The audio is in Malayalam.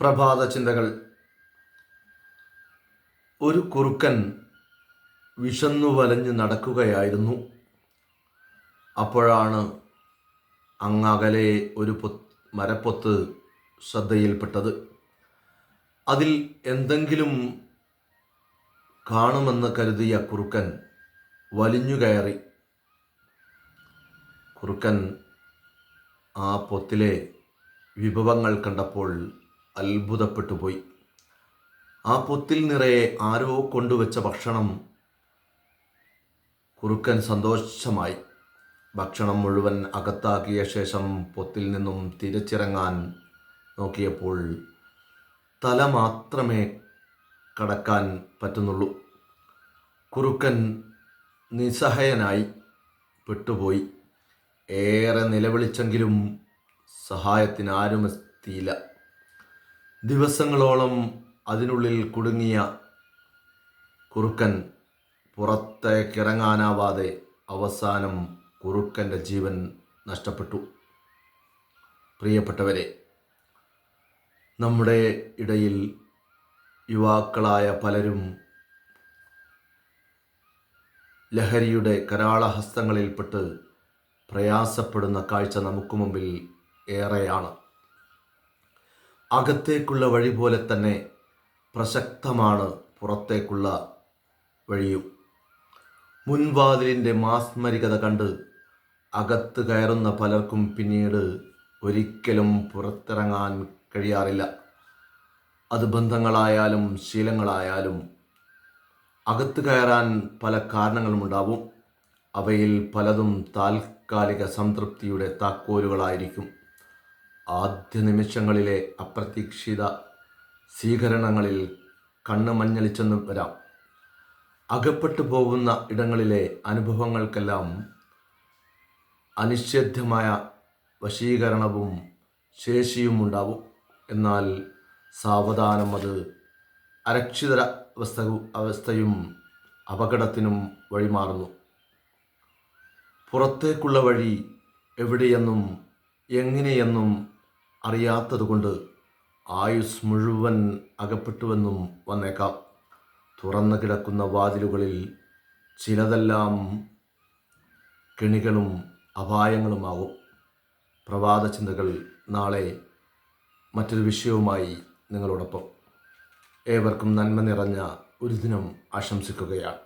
പ്രഭാത ചിന്തകൾ. ഒരു കുറുക്കൻ വിശന്നു വലഞ്ഞു നടക്കുകയായിരുന്നു. അപ്പോഴാണ് അങ്ങകലെ ഒരു മരപ്പൊത്ത് ശ്രദ്ധയിൽപ്പെട്ടത്. അതിൽ എന്തെങ്കിലും കാണുമെന്ന് കരുതിയ കുറുക്കൻ വലിഞ്ഞു കയറി. കുറുക്കൻ ആ പൊത്തിലെ വിഭവങ്ങൾ കണ്ടപ്പോൾ അത്ഭുതപ്പെട്ടു പോയി ആ പൊത്തിൽ നിറയെ ആരോ കൊണ്ടുവച്ച ഭക്ഷണം കുറുക്കൻ സന്തോഷമായി. ഭക്ഷണം മുഴുവൻ അകത്താക്കിയ ശേഷം പൊത്തിൽ നിന്നും തിരിച്ചിറങ്ങാൻ നോക്കിയപ്പോൾ തല മാത്രമേ കടക്കാൻ പറ്റുന്നുള്ളൂ. കുറുക്കൻ നിസ്സഹായനായി പെട്ടുപോയി. ഏറെ നിലവിളിച്ചെങ്കിലും സഹായത്തിന് ആരും എത്തിയില്ല ദിവസങ്ങളോളം അതിനുള്ളിൽ കുടുങ്ങിയ കുറുക്കൻ പുറത്തേക്കിറങ്ങാനാവാതെ അവസാനം കുറുക്കന്റെ ജീവൻ നഷ്ടപ്പെട്ടു. പ്രിയപ്പെട്ടവരെ നമ്മുടെ ഇടയിൽ യുവാക്കളായ പലരും ലഹരിയുടെ കരാളഹസ്തങ്ങളിൽപ്പെട്ട് പ്രയാസപ്പെടുന്ന കാഴ്ച നമുക്ക് മുമ്പിൽ ഏറെയാണ്. അകത്തേക്കുള്ള വഴി പോലെ തന്നെ പ്രസക്തമാണ് പുറത്തേക്കുള്ള വഴിയും. മുൻവാതിലിന്റെ മാസ്മരികത കണ്ട് അകത്ത് കയറുന്ന പലർക്കും പിന്നീട് ഒരിക്കലും പുറത്തിറങ്ങാൻ കഴിയാറില്ല. അത് ബന്ധങ്ങളായാലും ശീലങ്ങളായാലും അകത്ത് കയറാൻ പല കാരണങ്ങളുമുണ്ടാവും അവയിൽ പലതും താൽക്കാലിക സംതൃപ്തിയുടെ താക്കോലുകളായിരിക്കും. ആദ്യ നിമിഷങ്ങളിലെ അപ്രതീക്ഷിത സ്വീകരണങ്ങളിൽ കണ്ണ് മഞ്ഞളിച്ചെന്ന് വരാം. അകപ്പെട്ടു പോകുന്ന ഇടങ്ങളിലെ അനുഭവങ്ങൾക്കെല്ലാം അനിഷേധ്യമായ വശീകരണവും ശേഷിയും ഉണ്ടാവും എന്നാൽ സാവധാനം അത് അരക്ഷിത അവസ്ഥ അവസ്ഥയും അപകടത്തിനും വഴിമാറുന്നു. പുറത്തേക്കുള്ള വഴി എവിടെയെന്നും എങ്ങനെയെന്നും അറിയാത്തതുകൊണ്ട് ആയുസ് മുഴുവൻ അകപ്പെട്ടുവെന്നും വന്നേക്കാം. തുറന്നു കിടക്കുന്ന വാതിലുകളിൽ ചിലതെല്ലാം കെണികളും അപായങ്ങളുമാകും. പ്രവാദ ചിന്തകൾ നാളെ മറ്റൊരു വിഷയവുമായി നിങ്ങളോടൊപ്പം. ഏവർക്കും നന്മ നിറഞ്ഞ ഒരു ദിനം ആശംസിക്കുകയാണ്.